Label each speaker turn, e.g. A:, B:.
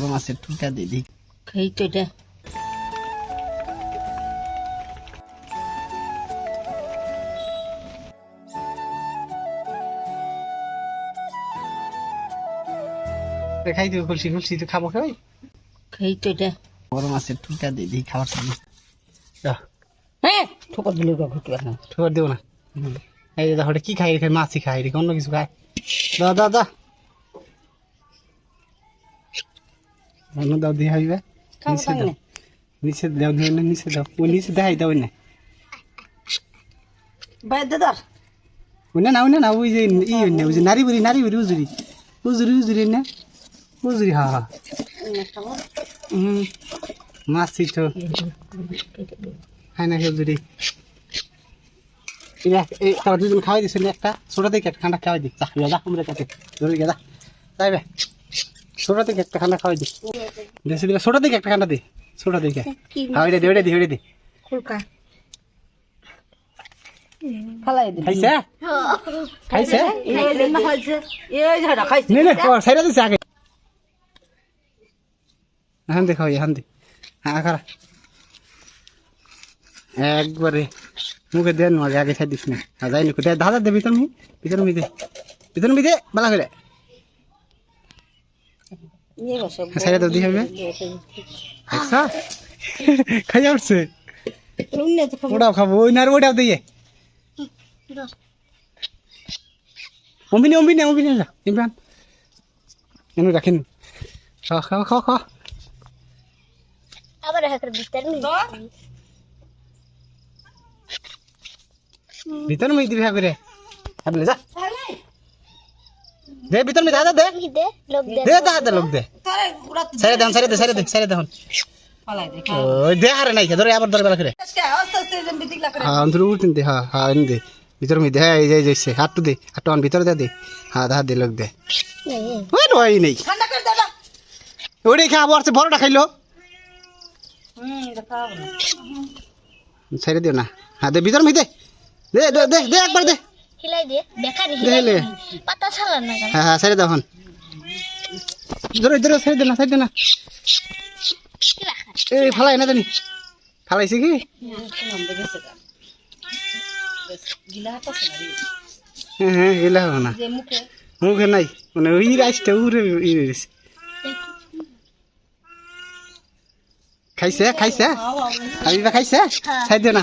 A: বড় মাছের ঠুকা দিয়ে দিই।
B: খাই তো এটা।
A: খাই দিও খুলছি খুলছি তো খাব খাই
B: খাই তো এটা।
A: বড় মাছের দিয়ে দিই খাবার সামনে
B: হ্যাঁ ঠোকর দিলে
A: দেবো না? এই দেখো কি খাই রেখে মাছই খাই রেখে অন্য কিছু খায়? দা দা দা। অন্য দাও দিয়ে হইবে নিচে দাও নিচে দাও দিয়ে না নিচে দাও ও নিচে দেখাই দাও না না না না ওই যে ই ওই যে নারী বুড়ি নারী বুড়ি উজুরি উজুরি উজুরি না উজুরি হা হা হুম মাছি তো হয় না উজুরি খাওয়াই দিছিল একটা ছোট একটা খান্ডা খাওয়াই দিই যা যা আমরা কাছে যাইবে ছোট থেকে একটা খান্ডা খাওয়াই দিই দেশে দিলে ছোট থেকে একটা খান্ডা দি ছোট থেকে হ্যাঁ ওইটা দি ওইটা দি ওইটা দি।
B: খুলকা
A: খাইছে? খাইছে?
B: খাইছে
A: সাইডে দিছে আগে। হান দে খাওয়াই হান দে। হ্যাঁ খারা একবারে মুখে দেন আগে আগে খাই দিস না। আর যাই নি কোথায় দাদা দে ভিতর মি ভিতর মি দে। ভিতর মি দে বালা করে।
B: নিয়ে বসে
A: সাইডে দাও দি হবে। আচ্ছা খাই উঠছে
B: রুমনে তো খাব।
A: ওটাও খাব ওই না ওটাও দিয়ে। অম্বিনি অম্বিনি অম্বিনি যা ইমরান। এনে রাখেন। খাও খাও খাও খাও
C: আবার ভিতর
A: ভিতর দিবি করে। যা। দে ভিতর মে দাদা দে।
C: দে লোক দে।
A: দে দাদা লোক দে। সাইরে দেন সাইরে দে সাইরে দে সাইরে দেন ওই দে হারে নাই ধরে আবার ধরে বেলা করে। হ্যাঁ অন্তর উঠতেন দে হ্যাঁ হ্যাঁ এনে দে। ভিতর মে দে হ্যাঁ এই যে যাইছে হাতটু দে হাতটু আন ভিতরে দে দে। হ্যাঁ দা দে লোক দে। ওই নয় নেই। ওটাই খাব আর বড়টা খাইলো।
B: না
A: দিও না। হ্যাঁ দে ভিতর মে দে দে দে দে একবার দে।
C: হিলাই দে বেকারি
A: দে
C: হিলাই
A: লে।
C: পাতা ছাড়া না
A: হ্যাঁ হ্যাঁ সাইরে দাও ধরো ধরো দে না সাইরে দে না।
C: কি
A: এই ফালাই না জানি। ফালাইছে
B: দে
A: হ্যাঁ হ্যাঁ গেলে হবে না।
B: মুখে।
A: নাই মানে ওই রাইসটা উড়ে ইয়ে গেছে। খাইছে খাইছে? হাবিবা খাইছে? খাই দিও না।